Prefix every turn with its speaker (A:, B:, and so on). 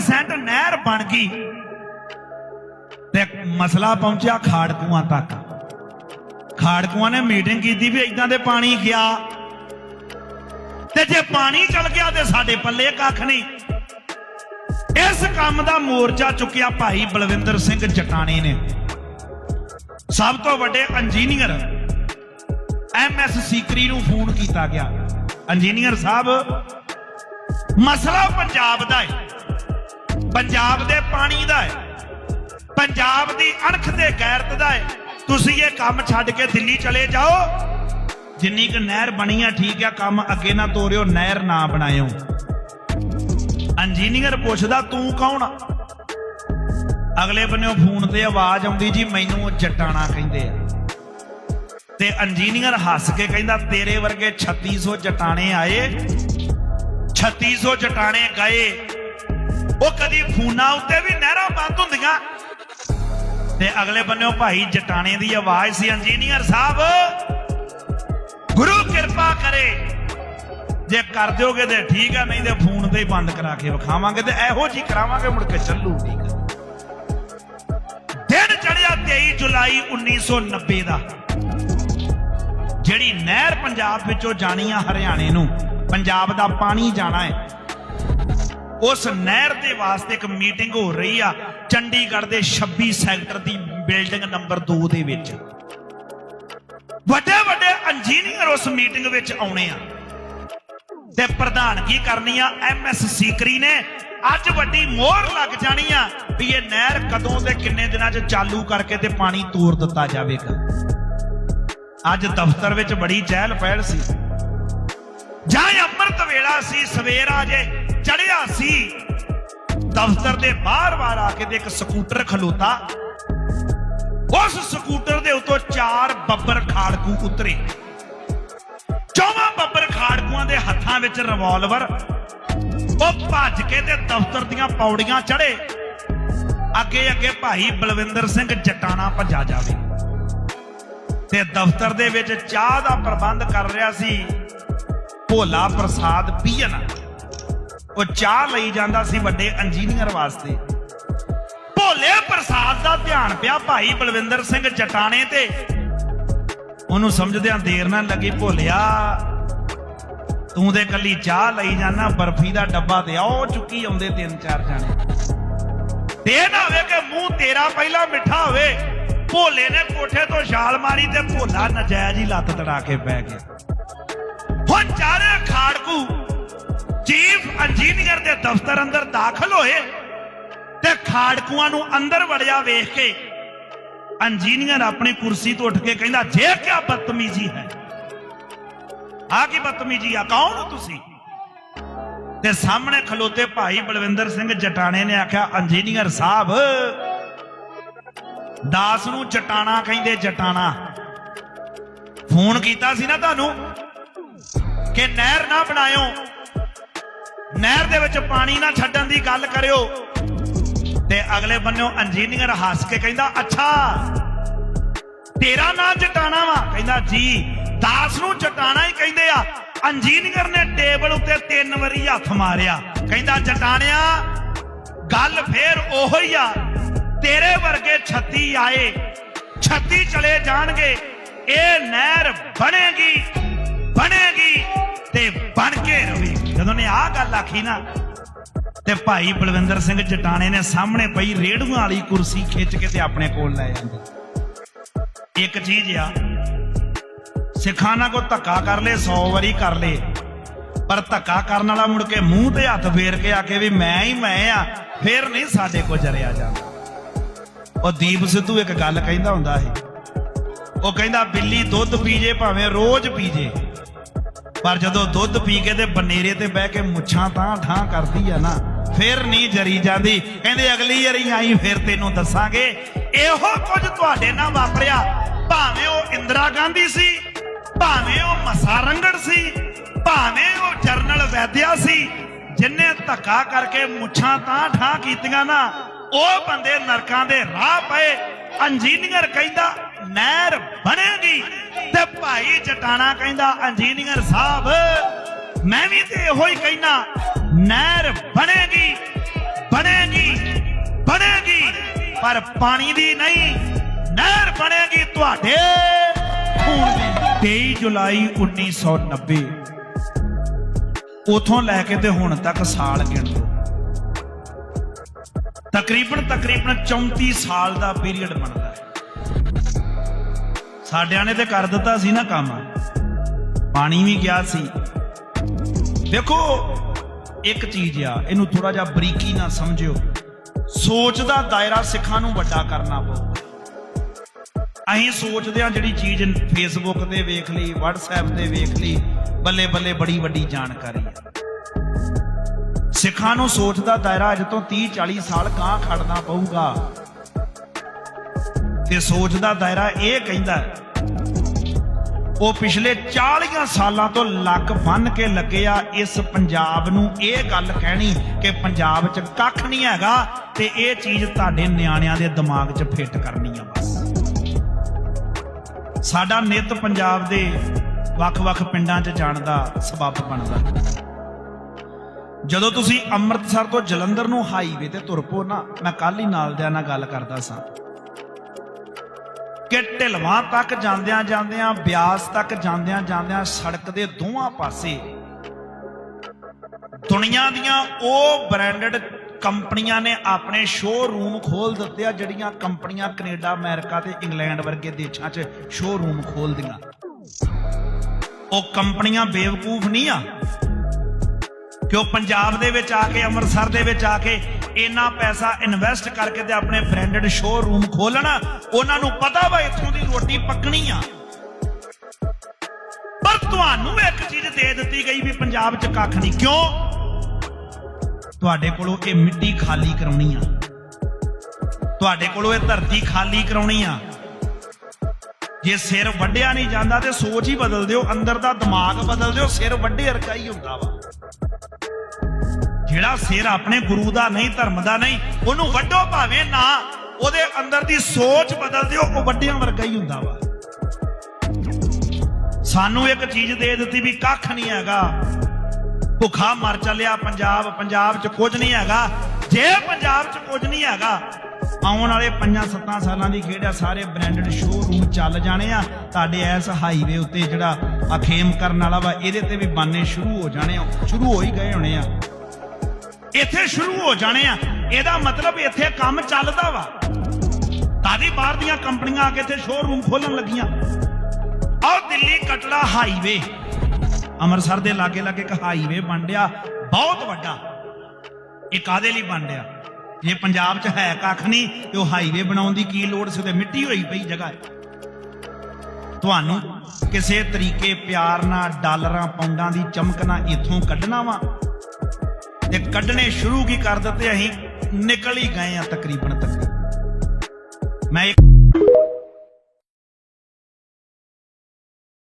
A: 100% ਨਹਿਰ ਬਣ ਗਈ ਤੇ ਮਸਲਾ ਪਹੁੰਚਿਆ ਖਾੜਕੂਆਂ ਤੱਕ। ਖਾੜਕੂਆਂ ਨੇ ਮੀਟਿੰਗ ਕੀਤੀ ਵੀ ਇਦਾਂ ਦੇ ਪਾਣੀ ਗਿਆ। ਤੇ ਜੇ ਪਾਣੀ ਚਲ ਗਿਆ ਤੇ ਸਾਡੇ ਪੱਲੇ ਕੱਖ ਨਹੀਂ। ਇਸ ਕੰਮ ਦਾ ਮੋਰਚਾ ਚੁੱਕਿਆ ਭਾਈ ਬਲਵਿੰਦਰ ਸਿੰਘ ਜਟਾਣੇ ਨੇ। ਸਭ ਤੋਂ ਵੱਡੇ ਇੰਜੀਨੀਅਰ ਐਮ ਐਸ ਸੀਕਰੀ ਨੂੰ ਫੋਨ ਕੀਤਾ ਗਿਆ। ਇੰਜੀਨੀਅਰ ਸਾਹਿਬ, ਮਸਲਾ ਪੰਜਾਬ ਦਾ ਹੈ। ਪੰਜਾਬ ਦੇ ਪਾਣੀ ਦਾ ਹੈ। ਪੰਜਾਬ ਦੀ ਅਣਖ ਤੇ ਗੈਰਤ ਦਾ ਹੈ। ਤੁਸੀਂ ਇਹ ਕੰਮ ਛੱਡ ਕੇ ਦਿੱਲੀ ਚਲੇ ਜਾਓ। ਜਿੰਨੀ ਕੁ ਨਹਿਰ ਬਣੀ ਆ, ਠੀਕ ਆ, ਕੰਮ ਅੱਗੇ ਨਾ ਤੋਰਿਓ, ਨਹਿਰ ਨਾ ਬਣਾਇਓ। ਇੰਜੀਨੀਅਰ ਪੁੱਛਦਾ, ਤੂੰ ਕੌਣ ਆ? ਅਗਲੇ ਬੰਨੇੋਂ ਫੋਨ ਤੇ ਆਵਾਜ਼ ਆਉਂਦੀ, ਜੀ, ਮੈਨੂੰ ਜਟਾਣਾ ਕਹਿੰਦੇ ਆ। ਤੇ ਇੰਜੀਨੀਅਰ ਹੱਸ ਕੇ ਕਹਿੰਦਾ, ਤੇਰੇ ਵਰਗੇ 3600 ਜਟਾਣੇ ਆਏ 3600 ਜਟਾਣੇ ਗਏ। ਉਹ ਕਦੀ ਫੂਨਾ ਉੱਤੇ ਵੀ ਨਹਿਰਾਂ ਬੰਦ ਹੁੰਦੀਆਂ। ਤੇ ਅਗਲੇ ਬੰਨਿਓ ਭਾਈ ਜਟਾਣੇ ਦੀ ਆਵਾਜ਼ ਸੀ, ਇੰਜੀਨੀਅਰ ਸਾਹਿਬ। ਗੁਰੂ ਕਿਰਪਾ ਕਰੇ। ਜੇ ਕਰ ਦਿਓਗੇ ਤੇ ਠੀਕ ਆ, ਨਹੀਂ ਤੇ ਫੋਨ ਤੇ ਹੀ ਬੰਦ ਕਰਾ ਕੇ ਵਿਖਾਵਾਂਗੇ ਤੇ ਇਹੋ ਜੀ ਕਰਾਵਾਂਗੇ, ਮੁੜ ਕੇ ਚੱਲੂ ਠੀਕ ਦਿਨ ਚੜਿਆ 23 ਜੁਲਾਈ 1990 ਦਾ। ਜਿਹੜੀ ਨਹਿਰ ਪੰਜਾਬ ਵਿੱਚੋਂ ਜਾਣੀ ਆ ਹਰਿਆਣੇ ਨੂੰ, ਪੰਜਾਬ ਦਾ ਪਾਣੀ ਜਾਣਾ ਹੈ। ਉਸ ਨਹਿਰ ਦੇ ਵਾਸਤੇ ਇੱਕ ਮੀਟਿੰਗ ਹੋ ਰਹੀ ਆ ਚੰਡੀਗੜ੍ਹ ਦੇ 26 ਸੈਕਟਰ ਦੀ ਬਿਲਡਿੰਗ ਨੰਬਰ 2 ਦੇ ਵਿੱਚ। ਵੱਡੇ ਵੱਡੇ ਇੰਜੀਨੀਅਰ ਉਸ ਮੀਟਿੰਗ ਵਿੱਚ ਆਉਣੇ ਆ। ਤੇ ਪ੍ਰਧਾਨਗੀ ਕਰਨੀ ਆ ਐਮਐਸ ਸੀਕਰੀ ਨੇ। ਅੱਜ ਵੱਡੀ ਮੋਹਰ ਲੱਗ ਜਾਣੀ ਆ ਵੀ ਇਹ ਨਹਿਰ ਕਦੋਂ ਦੇ ਕਿੰਨੇ ਦਿਨਾਂ 'ਚ ਚਾਲੂ ਕਰਕੇ ਤੇ ਪਾਣੀ ਤੋਰ ਦਿੱਤਾ ਜਾਵੇਗਾ। ਅੱਜ ਦਫ਼ਤਰ ਵਿੱਚ ਬੜੀ ਚਹਿਲ ਪਹਿਲ ਸੀ। ਜਾਂ ਅੰਮ੍ਰਿਤ ਵੇਲਾ ਸੀ, ਸਵੇਰ ਆ ਜੇ ਚੜਿਆ ਸੀ। ਦਫ਼ਤਰ ਦੇ ਬਾਹਰ-ਬਾਹਰ ਆ ਕੇ ਤੇ ਇੱਕ ਸਕੂਟਰ ਖਲੋਤਾ। ਉਸ ਸਕੂਟਰ ਦੇ ਉੱਤੋਂ ਚਾਰ ਬੱਬਰ ਖਾੜਕੂ ਉਤਰੇ। ਚੌਵਾਂ ਬੱਬਰ ਖਾੜਕੂਆਂ ਦੇ ਹੱਥਾਂ ਵਿੱਚ ਰਿਵਾਲਵਰ ਉਹ ਭੱਜ ਕੇ ਤੇ ਦਫ਼ਤਰ ਦੀਆਂ ਪੌੜੀਆਂ ਚੜੇ ਅੱਗੇ ਅੱਗੇ ਭਾਈ ਬਲਵਿੰਦਰ ਸਿੰਘ ਜਟਾਣਾ ਭੱਜਾ ਜਾਵੇ। ਤੇ ਦਫ਼ਤਰ ਦੇ ਵਿੱਚ ਚਾਹ ਦਾ ਪ੍ਰਬੰਧ ਕਰ ਰਿਹਾ ਸੀ। ਭੋਲਾ ਪ੍ਰਸਾਦ ਪੀਣ ਉਹ ਚਾਹ ਲਈ ਜਾਂਦਾ ਸੀ ਵੱਡੇ ਇੰਜੀਨੀਅਰ ਵਾਸਤੇ। ਭੋਲੇ ਪ੍ਰਸਾਦ ਦਾ ਧਿਆਨ ਪਿਆ ਭਾਈ ਬਲਵਿੰਦਰ ਸਿੰਘ ਜਟਾਣੇ ਤੇ। ਉਹਨੂੰ ਸਮਝਦਿਆਂ ਦੇਰ ਨਾ ਲੱਗੀ, ਭੋਲਿਆ, ਤੂੰ ਤੇ ਕੱਲੀ ਚਾਹ ਲਈ ਜਾਣਾ ਬਰਫੀ ਦਾ ਡੱਬਾ ਤੇ ਆਓ, ਚੁੱਕੀ ਆਉਂਦੇ ਤਿੰਨ ਚਾਰ ਜਾਣੇ। ਤੇ ਨਾ ਹੋਵੇ ਕਿ ਮੂੰਹ ਤੇਰਾ ਪਹਿਲਾਂ ਮਿੱਠਾ ਹੋਵੇ, ਭੋਲੇ ਨੇ ਕੋਠੇ ਤੋਂ ਛਾਲ ਮਾਰੀ ਤੇ ਭੋਲਾ ਨਜਾਇਜ਼ ਹੀ ਲੱਤ ਤੜਾ ਕੇ ਬਹਿ ਗਿਆ। ਹੁਣ ਚਾਰੇ ਖਾੜਕੂ ਚੀਫ ਇੰਜੀਨੀਅਰ ਦੇ ਦਫ਼ਤਰ ਅੰਦਰ ਦਾਖਲ ਹੋਏ ਤੇ ਖਾੜਕੂਆਂ ਨੂੰ ਅੰਦਰ ਵੜਿਆ ਵੇਖ ਕੇ ਇੰਜੀਨੀਅਰ ਆਪਣੀ ਕੁਰਸੀ ਤੋਂ ਉੱਠ ਕੇ ਕਹਿੰਦਾ, ਜੇ ਕਿਆ ਬਦਤਮੀਜ਼ੀ ਹੈ। ਆ ਕੀ ਬਦਤਮੀਜ਼ੀ ਆ? ਕੌਣ ਹੋ ਤੁਸੀਂ? ਤੇ ਸਾਹਮਣੇ ਖਲੋਤੇ ਭਾਈ ਬਲਵਿੰਦਰ ਸਿੰਘ ਜਟਾਣੇ ਨੇ ਆਖਿਆ, ਇੰਜੀਨੀਅਰ ਸਾਹਿਬ, ਦਾਸ ਨੂੰ ਜਟਾਣਾ ਕਹਿੰਦੇ ਜਟਾਣਾ। ਫੋਨ ਕੀਤਾ ਸੀ ਨਾ ਤੁਹਾਨੂੰ ਕਿ ਨਹਿਰ ਨਾ ਬਣਾਇਓ। ਨਹਿਰ ਦੇ ਵਿੱਚ ਪਾਣੀ ਨਾ ਛੱਡਣ ਦੀ ਗੱਲ ਕਰਿਓ। ਤੇ ਅਗਲੇ ਬੰਨਿਓ ਇੰਜੀਨੀਅਰ ਹੱਸ ਕੇ ਕਹਿੰਦਾ, ਅੱਛਾ, ਤੇਰਾ ਨਾਂ ਜਟਾਣਾ ਵਾ। ਕਹਿੰਦਾ, ਜੀ, ਦਾਸ ਨੂੰ ਜਟਾਣਾ ਹੀ ਕਹਿੰਦੇ ਆ। ਇੰਜੀਨੀਅਰ ਨੇ ਟੇਬਲ ਉੱਤੇ ਤਿੰਨ ਵਾਰੀ ਹੱਥ ਮਾਰਿਆ। ਕਹਿੰਦਾ, ਜਟਾਣਿਆ, ਗੱਲ ਫੇਰ ਉਹੋ ਹੀ ਆ। ਤੇਰੇ ਵਰਗੇ 36 ਆਏ 36 ਚਲੇ ਜਾਣਗੇ। ਇਹ ਨਹਿਰ ਬਣੇਗੀ ਬਣੇਗੀ ਤੇ ਬਣ ਕੇ ਰਵੇ ਜਦੋਂ ਨੇ ਆਹ ਗੱਲ ਆਖੀ ਨਾ, ਤੇ ਭਾਈ ਬਲਵਿੰਦਰ ਸਿੰਘ ਜਟਾਣੇ ਨੇ ਸਾਹਮਣੇ ਪਈ ਰੇੜੂਆਂ ਵਾਲੀ ਕੁਰਸੀ ਖਿੱਚ ਕੇ ਤੇ ਆਪਣੇ ਕੋਲ ਲੈ ਜਾਂਦੇ ਇੱਕ ਚੀਜ਼ ਆ, ਸਿੱਖਾਂ ਨਾਲ ਕੋ ਧੱਕਾ ਕਰ ਲੇ 100 ਵਾਰੀ ਕਰ ਲੇ, ਪਰ ਧੱਕਾ ਕਰਨ ਵਾਲਾ ਮੁੜ ਕੇ ਮੂੰਹ ਤੇ ਹੱਥ ਫੇਰ ਕੇ ਆ ਕੇ ਵੀ ਮੈਂ ਹੀ ਮੈਂ ਆ, ਫੇਰ ਨਹੀਂ ਸਾਡੇ ਕੋ ਜਰਿਆ ਜਾਂਦਾ। ਉਹ ਦੀਪ ਸਿੱਧੂ ਇੱਕ ਗੱਲ ਕਹਿੰਦਾ ਹੁੰਦਾ ਸੀ, ਉਹ ਕਹਿੰਦਾ ਬਿੱਲੀ ਦੁੱਧ ਪੀ ਜੇ ਭਾਵੇਂ ਰੋਜ਼ ਪੀ ਜੇ। ਪਰ ਜਦੋਂ ਦੁੱਧ ਪੀ ਕੇ ਤੇ ਬਨੇਰੇ ਤੇ ਬਹਿ ਕੇ ਮੁੱਛਾਂ ਤਾਂ ਠਾਂ ਕਰਦੀ ਆ ਨਾ, ਫਿਰ ਨਹੀਂ ਜਰੀ ਜਾਂਦੀ। ਕਹਿੰਦੇ ਅਗਲੀ ਵਾਰੀ ਆਈ, ਫਿਰ ਤੈਨੂੰ ਦੱਸਾਂਗੇ। ਇਹੋ ਕੁਝ ਤੁਹਾਡੇ ਨਾਲ ਵਾਪਰਿਆ। ਭਾਵੇਂ ਉਹ ਇੰਦਰਾ ਗਾਂਧੀ ਸੀ, ਭਾਵੇਂ ਉਹ ਮਸਾ ਰੰਗੜ ਸੀ, ਭਾਵੇਂ ਉਹ ਜਰਨਲ ਵੈਦਿਆ ਸੀ ਜਿਨਨੇ ਧੱਕਾ ਕਰਕੇ ਮੁੱਛਾਂ ਤਾਂ ਠਾਂ ਕੀਤੀਆਂ ਨਾ, ਉਹ ਬੰਦੇ ਨਰਕਾਂ ਦੇ ਰਾਹ ਪਏ। ਇੰਜੀਨੀਅਰ ਕਹਿੰਦਾ ਨਹਿਰ ਬਣੇਗੀ ਤੇ ਭਾਈ ਜਟਾਣਾ ਕਹਿੰਦਾ ਇੰਜੀਨੀਅਰ ਸਾਹਿਬ, ਮੈਂ ਵੀ ਤੇ ਇਹੋ ਹੀ ਕਹਿਣਾ ਨਹਿਰ ਬਣੇਗੀ ਬਣੇ ਪਰ ਪਾਣੀ ਦੀ ਨਹੀਂ, ਨਹਿਰ ਬਣੇਗੀ ਤੁਹਾਡੇ ਖੂਨ ਦੀ। 23 ਜੁਲਾਈ 1990 ਉਥੋਂ ਲੈ ਕੇ ਤੇ ਹੁਣ ਤੱਕ ਸਾਲ ਗਿਣ ਲਓ। ਤਕਰੀਬਨ ਤਕਰੀਬਨ 34 ਸਾਲ ਦਾ ਪੀਰੀਅਡ ਬਣਦਾ ਹੈ। ਸਾਡਿਆਂ ਨੇ ਤੇ ਕਰ ਦਿੱਤਾ ਸੀ ਨਾ ਕੰਮ। ਪਾਣੀ ਵੀ ਗਿਆ ਸੀ। ਦੇਖੋ, ਇੱਕ ਚੀਜ਼ ਆ, ਇਹਨੂੰ ਥੋੜਾ ਜਿਹਾ ਬਰੀਕੀ ਨਾਲ ਸਮਝਿਓ। ਸੋਚ ਦਾ ਦਾਇਰਾ ਸਿੱਖਾਂ ਨੂੰ ਵੱਡਾ ਕਰਨਾ ਪਊ। ਅਸੀਂ ਸੋਚਦੇ ਆ ਜਿਹੜੀ ਚੀਜ਼ ਫੇਸਬੁੱਕ ਤੇ ਵੇਖ ਲਈ, WhatsApp ਤੇ ਵੇਖ ਲਈ ਬੱਲੇ ਬੱਲੇ ਬੜੀ ਵੱਡੀ ਜਾਣਕਾਰੀ ਹੈ ਸਿੱਖਾਂ ਨੂੰ ਸੋਚ ਦਾ ਦਾਇਰਾ ਅੱਜ ਤੋਂ 30 40 ਸਾਲ ਕਾਂ ਖੜਨਾ ਪਊਗਾ। ਤੇ ਸੋਚ ਦਾ ਦਾਇਰਾ ਇਹ ਕਹਿੰਦਾ ਉਹ ਪਿਛਲੇ 40 ਸਾਲਾਂ ਤੋਂ ਲੱਕ ਬੰਨ ਕੇ ਲੱਗੇ ਆ ਇਸ ਪੰਜਾਬ ਨੂੰ। ਇਹ ਗੱਲ ਕਹਿਣੀ ਕਿ ਪੰਜਾਬ 'ਚ ਕੱਖ ਨਹੀਂ ਹੈਗਾ ਤੇ ਇਹ ਚੀਜ਼ ਤੁਹਾਡੇ ਨਿਆਣਿਆਂ ਦੇ ਦਿਮਾਗ 'ਚ ਫਿੱਟ ਕਰਨੀ ਆ ਬਸ। ਸਾਡਾ ਨਿਤ ਪੰਜਾਬ ਦੇ ਵੱਖ-ਵੱਖ ਪਿੰਡਾਂ 'ਚ ਜਾਣ ਦਾ ਸਬਬ ਬਣਦਾ ਜਦੋਂ ਤੁਸੀਂ ਅੰਮ੍ਰਿਤਸਰ ਤੋਂ ਜਲੰਧਰ ਨੂੰ ਹਾਈਵੇ ਤੇ ਤੁਰ ਪੋ ਨਾ, ਮੈਂ ਕੱਲ ਹੀ ਨਾਲ ਦਿਆਂ ਨਾਲ ਗੱਲ ਕਰਦਾ ਸਾਂ। ਕਿ ਢਿਲਵਾਂ ਤੱਕ ਜਾਂਦਿਆਂ ਜਾਂਦਿਆਂ, ਬਿਆਸ ਤੱਕ ਜਾਂਦਿਆਂ ਜਾਂਦਿਆਂ ਸੜਕ ਦੇ ਦੋਹਾਂ ਪਾਸੇ ਦੁਨੀਆ ਦੀਆਂ ਉਹ ਬ੍ਰਾਂਡਡ ਕੰਪਨੀਆਂ ਨੇ ਆਪਣੇ ਸ਼ੋਰੂਮ ਖੋਲ ਦਿੱਤੇ ਆ, ਜਿਹੜੀਆਂ ਕੰਪਨੀਆਂ ਕੈਨੇਡਾ, ਅਮਰੀਕਾ ਤੇ ਇੰਗਲੈਂਡ ਵਰਗੇ ਦੇਸ਼ਾਂ 'ਚ ਸ਼ੋਰੂਮ ਖੋਲਦੀਆਂ ਉਹ ਕੰਪਨੀਆਂ ਬੇਵਕੂਫ ਨਹੀਂ ਆ। ਕਿ ਉਹ ਪੰਜਾਬ ਦੇ ਵਿੱਚ ਆ ਕੇ, ਅੰਮ੍ਰਿਤਸਰ ਦੇ ਵਿੱਚ ਆ ਕੇ ਇੰਨਾ ਪੈਸਾ ਇਨਵੈਸਟ ਕਰਕੇ ਤੇ ਆਪਣੇ ਬ੍ਰਾਂਡਡ ਸ਼ੋਰੂਮ ਖੋਲਣ ਉਹਨਾਂ ਨੂੰ ਪਤਾ ਵਾ ਇੱਥੋਂ ਦੀ ਰੋਟੀ ਪੱਕਣੀ ਆ। ਪਰ ਤੁਹਾਨੂੰ ਇੱਕ ਚੀਜ਼ ਦੇ ਦਿੱਤੀ ਗਈ ਵੀ ਪੰਜਾਬ 'ਚ ਕੱਖ ਨਹੀਂ। ਕਿਉਂ? ਤੁਹਾਡੇ ਕੋਲੋਂ ਇਹ ਮਿੱਟੀ ਖਾਲੀ ਕਰਾਉਣੀ ਆ। ਤੁਹਾਡੇ ਕੋਲੋਂ ਇਹ ਧਰਤੀ ਖਾਲੀ ਕਰਾਉਣੀ ਆ। ਜੇ ਸਿਰ ਵੱਢਿਆ ਨਹੀਂ ਜਾਂਦਾ ਤੇ ਸੋਚ ਹੀ ਬਦਲ ਦਿਓ, ਅੰਦਰ ਦਾ ਦਿਮਾਗ ਬਦਲ ਦਿਓ, ਸਿਰ ਵੱਢੇ ਵਰਗਾ ਹੀ ਹੁੰਦਾ ਵਾ। ਜਿਹੜਾ ਸਿਰ ਆਪਣੇ ਗੁਰੂ ਦਾ ਨਹੀਂ, ਧਰਮ ਦਾ ਨਹੀਂ, ਉਹਨੂੰ ਵੱਡੋ ਭਾਵੇਂ ਨਾ, ਉਹਦੇ ਅੰਦਰ ਦੀ ਸੋਚ ਬਦਲ ਦਿਓ ਉਹ ਵੱਡਿਆਂ ਵਰਗਾ ਹੀ ਹੁੰਦਾ ਵਾ। ਸਾਨੂੰ ਇੱਕ ਚੀਜ਼ ਦੇ ਦਿੱਤੀ ਵੀ ਕੱਖ ਨਹੀਂ ਹੈਗਾ। ਭੁੱਖਾ ਮਰ ਚੱਲਿਆ ਪੰਜਾਬ ਪੰਜਾਬ 'ਚ ਕੁਝ ਨਹੀਂ ਹੈਗਾ। ਜੇ ਪੰਜਾਬ 'ਚ ਕੁਝ ਨਹੀਂ ਹੈਗਾ, ਆਉਣ ਵਾਲੇ 5-7 ਸਾਲਾਂ ਦੀ ਖੇਡ ਆ, ਸਾਰੇ ਬ੍ਰਾਂਡਡ ਸ਼ੋਰੂਮ ਚੱਲ ਜਾਣੇ ਆ। ਤੁਹਾਡੇ ਐਸ ਹਾਈਵੇ ਉੱਤੇ ਜਿਹੜਾ ਅਖੇਮ ਕਰਨ ਵਾਲਾ ਵਾ, ਇਹਦੇ ਤੇ ਵੀ ਬਾਨੇ ਸ਼ੁਰੂ ਹੋ ਜਾਣੇ ਆ, ਸ਼ੁਰੂ ਹੋ ਹੀ ਗਏ ਹੋਣੇ ਆ। ਇੱਥੇ ਸ਼ੁਰੂ ਹੋ ਜਾਣੇ ਆ। ਇਹਦਾ ਮਤਲਬ ਇੱਥੇ ਕੰਮ ਚੱਲਦਾ ਵਾ। ਤਾਦੀ ਬਾਹਰ ਦੀਆਂ ਕੰਪਨੀਆਂ ਆ ਕੇ ਇੱਥੇ ਸ਼ੋਰੂਮ ਖੋਲਣ ਲੱਗੀਆਂ। ਆਹ ਦਿੱਲੀ ਕਟੜਾ ਹਾਈਵੇ ਅੰਮ੍ਰਿਤਸਰ ਦੇ ਲਾਗੇ ਲਾਗੇ ਇੱਕ ਹਾਈਵੇ ਬਣ ਰਿਹਾ। ਬਹੁਤ ਵੱਡਾ। ਇਹ ਕਾਦੇ ਲਈ ਬਣ ਰਿਹਾ? ਜੇ ਪੰਜਾਬ 'ਚ ਹੈ ਕੱਖ ਨਹੀਂ, ਤੇ ਉਹ ਹਾਈਵੇ ਬਣਾਉਣ ਦੀ ਕੀ ਲੋੜ ਸੀ? ਤੇ ਮਿੱਟੀ ਹੋਈ ਪਈ ਜਗ੍ਹਾ। ਤੁਹਾਨੂੰ ਕਿਸੇ ਤਰੀਕੇ ਪਿਆਰ ਨਾਲ ਡਾਲਰਾਂ, ਪਾਉਂਡਾਂ ਦੀ ਚਮਕ ਨਾਲ ਇੱਥੋਂ ਕੱਢਣਾ ਵਾ। ਤੇ ਕੱਢਣੇ ਸ਼ੁਰੂ ਕੀ ਕਰ ਦਿੱਤੇ, ਅਸੀਂ ਨਿਕਲ ਹੀ ਗਏ ਆ ਤਕਰੀਬਨ ਤਕਰੀਬਨ ਮੈਂ ਇੱਕ